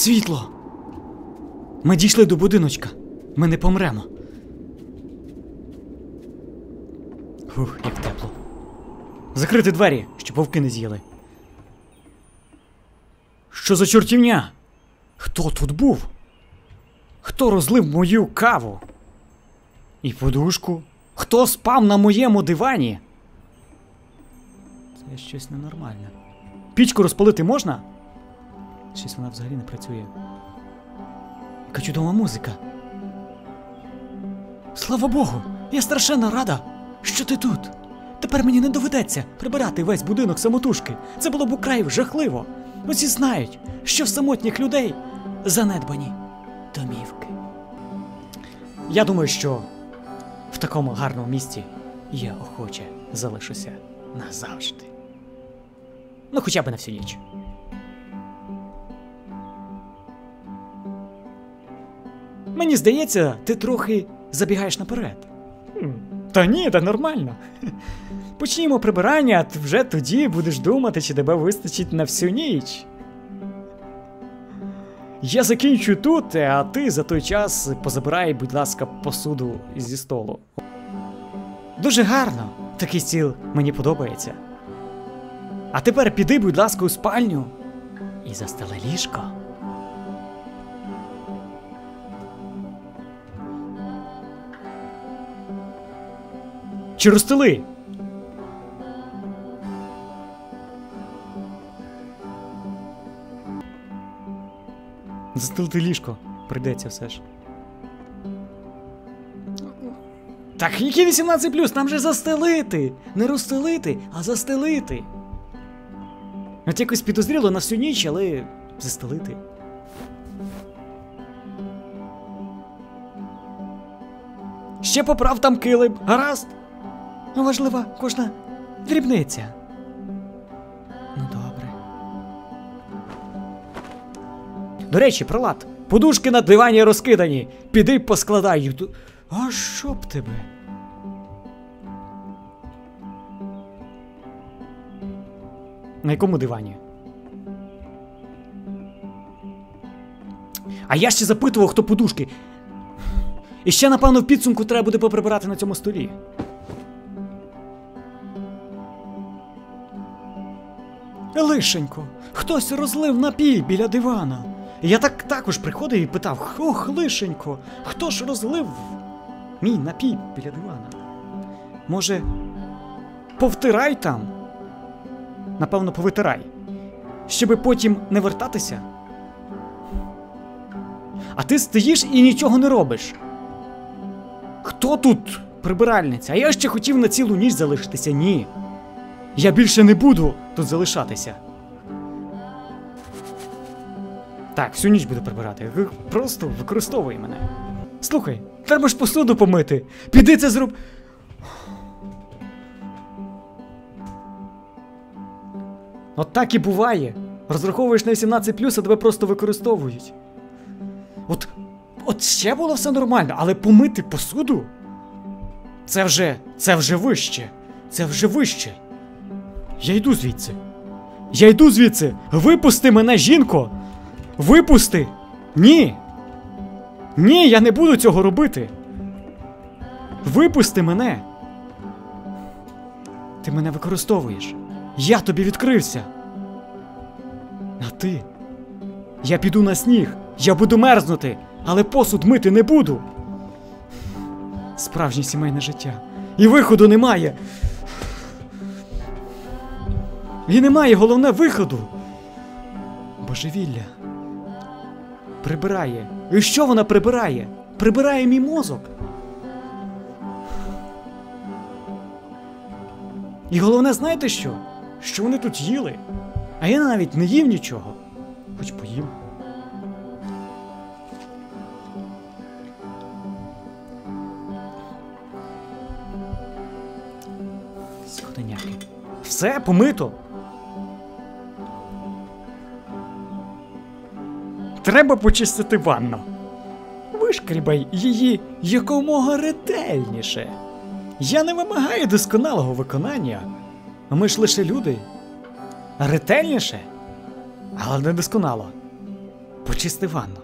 Світло! Ми дійшли до будиночка. Ми не помремо. Фух, як тепло. Закрити двері, щоб вовки не з'їли. Що за чортівня? Хто тут був? Хто розлив мою каву? І подушку? Хто спав на моєму дивані? Це щось ненормальне. Пічку розпалити можна? Щось вона взагалі не працює. Яка чудова музика. Слава Богу! Я страшенно рада, що ти тут. Тепер мені не доведеться прибирати весь будинок самотужки. Це було б украй жахливо. Усі знають, що в самотніх людей занедбані домівки. Я думаю, що в такому гарному місці я охоче залишуся назавжди. Ну, хоча б на всю ніч. Мені здається, ти трохи забігаєш наперед. Та ні, та нормально. Почнімо прибирання, а вже тоді будеш думати, чи тебе вистачить на всю ніч. Я закінчу тут, а ти за той час позабирай, будь ласка, посуду зі столу. Дуже гарно. Такий стіл мені подобається. А тепер піди, будь ласка, у спальню і застели ліжко. Чи розстели? Застелити ліжко. Прийдеться все ж. Так, які 18 плюс? Нам же застелити! Не розстелити, а застелити. От якось підозріло на всю ніч, але застелити. Ще поправ там килим, гаразд. Ну, важлива кожна дрібниця. Ну, добре. До речі, пролад. Подушки на дивані розкидані. Піди поскладай. А що б тебе? На якому дивані? А я ще запитував, хто подушки. І ще, напевно, в підсумку треба буде поприбирати на цьому столі. Лишенько, хтось розлив напій біля дивана. Я так також приходив і питав: Ох, лишенько, хто ж розлив мій напій біля дивана? Може, повтирай там? Напевно, повитирай. Щоби потім не вертатися. А ти стоїш і нічого не робиш. Хто тут прибиральниця? А я ще хотів на цілу ніч залишитися. Ні. Я більше не буду тут залишатися. Так, всю ніч буду прибирати. Просто використовуй мене. Слухай, треба ж посуду помити. Піди це зроб. От так і буває. Розраховуєш на 18 а тебе просто використовують. От. От ще було все нормально, але помити посуду? Це вже. Це вже вище. Це вже вище. Я йду звідси. Я йду звідси. Випусти мене, жінко! Випусти! Ні! Ні, я не буду цього робити. Випусти мене. Ти мене використовуєш. Я тобі відкрився. А ти? Я піду на сніг, я буду мерзнути, але посуд мити не буду. Справжнє сімейне життя. І виходу немає. І немає головне виходу. Божевілля. Прибирає. І що вона прибирає? Прибирає мій мозок. І головне, знаєте що? Що вони тут їли? А я навіть не їв нічого. Хоч поїм. Скотиняки. Все помито. Треба почистити ванну. Вишкрібай її якомога ретельніше. Я не вимагаю досконалого виконання. Ми ж лише люди. Ретельніше, але не досконало. Почисти ванну.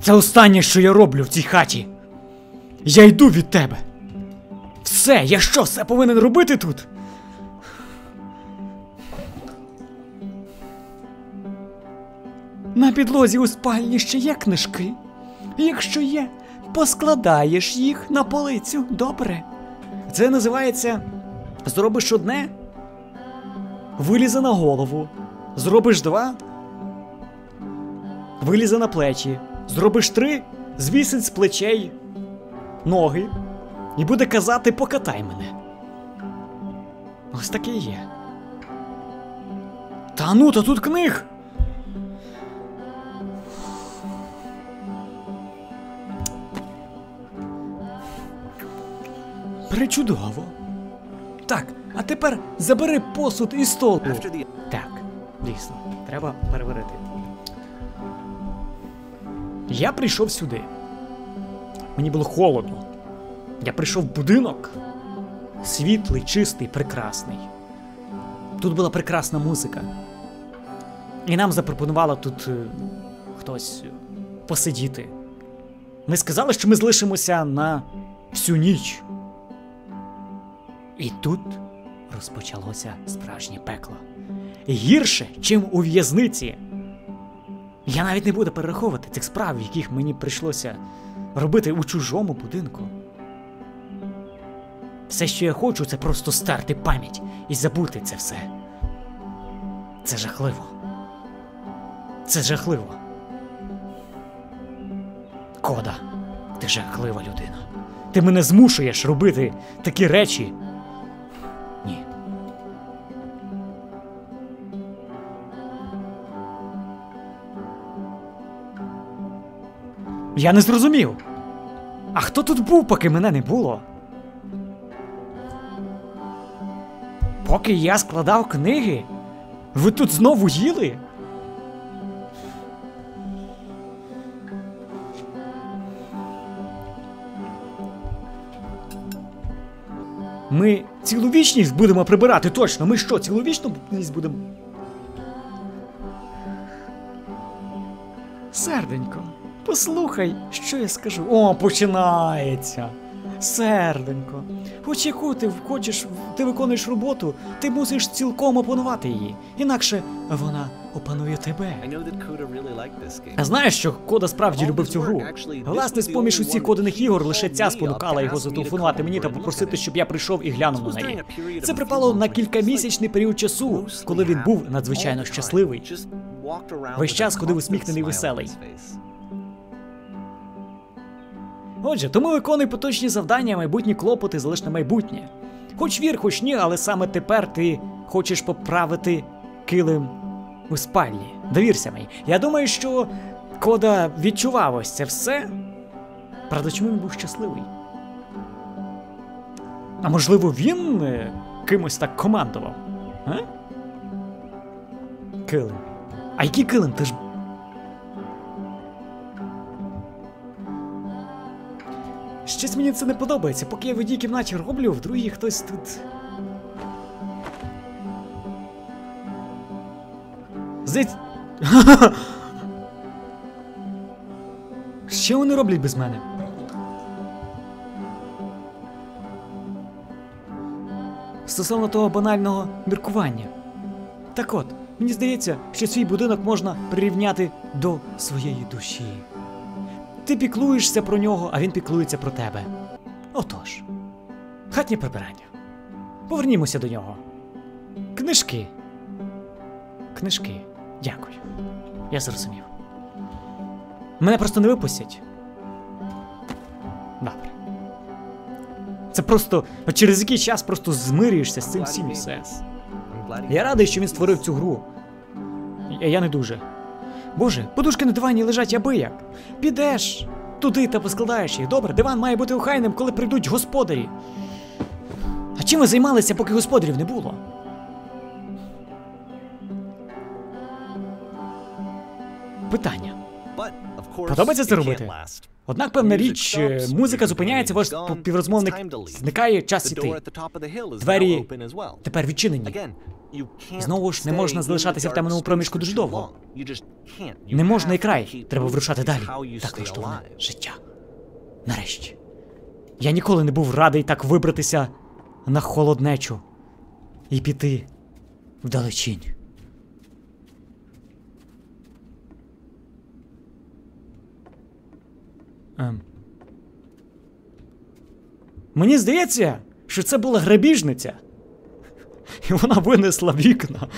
Це останнє, що я роблю в цій хаті. Я йду від тебе. Все, я що, все повинен робити тут? На підлозі у спальні ще є книжки. Якщо є, поскладаєш їх на полицю, добре. Це називається зробиш одне, вилізе на голову. Зробиш два, вилізе на плечі. Зробиш три, звісить з плечей ноги і буде казати покатай мене. Ось таке є. Та ну, то тут книг. Причудово. Так, а тепер забери посуд із столу. Так, дійсно, треба переварити. Я прийшов сюди. Мені було холодно. Я прийшов в будинок. Світлий, чистий, прекрасний. Тут була прекрасна музика. І нам запропонувало тут е, хтось е, посидіти. Ми сказали, що ми залишимося на всю ніч. І тут розпочалося справжнє пекло. Гірше, чим у в'язниці. Я навіть не буду перераховувати цих справ, яких мені прийшлося робити у чужому будинку. Все, що я хочу, це просто стерти пам'ять і забути це все. Це жахливо. Це жахливо. Кода, ти жахлива людина. Ти мене змушуєш робити такі речі. Я не зрозумів. А хто тут був, поки мене не було? Поки я складав книги, ви тут знову їли? Ми цілу вічність будемо прибирати точно. Ми що, цілу будемо. Серденько, послухай, що я скажу. О, починається. Серденько. Хоч яку ти хочеш, ти виконуєш роботу, ти мусиш цілком опанувати її. Інакше вона опанує тебе. А знаєш, що Кода справді любив цю гру? Власне, з поміж усіх коданих ігор лише ця спонукала його зателефонувати мені та попросити, щоб я прийшов і глянув на неї. Це припало на кількамісячний період часу, коли він був надзвичайно щасливий. Весь час ходив усміхнений веселий. Отже, тому виконуй поточні завдання, майбутні клопоти залиш на майбутнє. Хоч вір, хоч ні, але саме тепер ти хочеш поправити килим у спальні. Довірся мені. Я думаю, що Кода відчував ось це все. Правда, чому він був щасливий? А можливо, він е, кимось так командував? А? Килим. А який килим? Ти ж. Щось мені це не подобається. Поки я в одній кімнаті роблю, в другій хтось тут. Здається. Що вони роблять без мене? Стосовно того банального міркування. Так от, мені здається, що свій будинок можна прирівняти до своєї душі. Ти піклуєшся про нього, а він піклується про тебе. Отож, хатнє прибирання. Повернімося до нього. Книжки. Книжки. Дякую. Я зрозумів. Мене просто не випустять. Добре. Це просто через якийсь час просто змирюєшся з цим всім і все. Я радий, що він створив цю гру. Я не дуже. Боже, подушки на дивані лежать аби як. Підеш туди та поскладаєш їх. Добре, диван має бути охайним, коли прийдуть господарі. А чим ви займалися, поки господарів не було? Питання. Подобається це робити? Однак, певна річ, е, музика зупиняється, ваш співрозмовник зникає, час іти. Двері тепер відчинені. Знову ж не можна залишатися в темному проміжку дуже довго. Не можна і край. Треба вирушати далі. Так влаштоване життя. Нарешті. Я ніколи не був радий так вибратися на холоднечу і піти вдалечінь. Ем. Мені здається, що це була грабіжниця. І вона винесла вікна.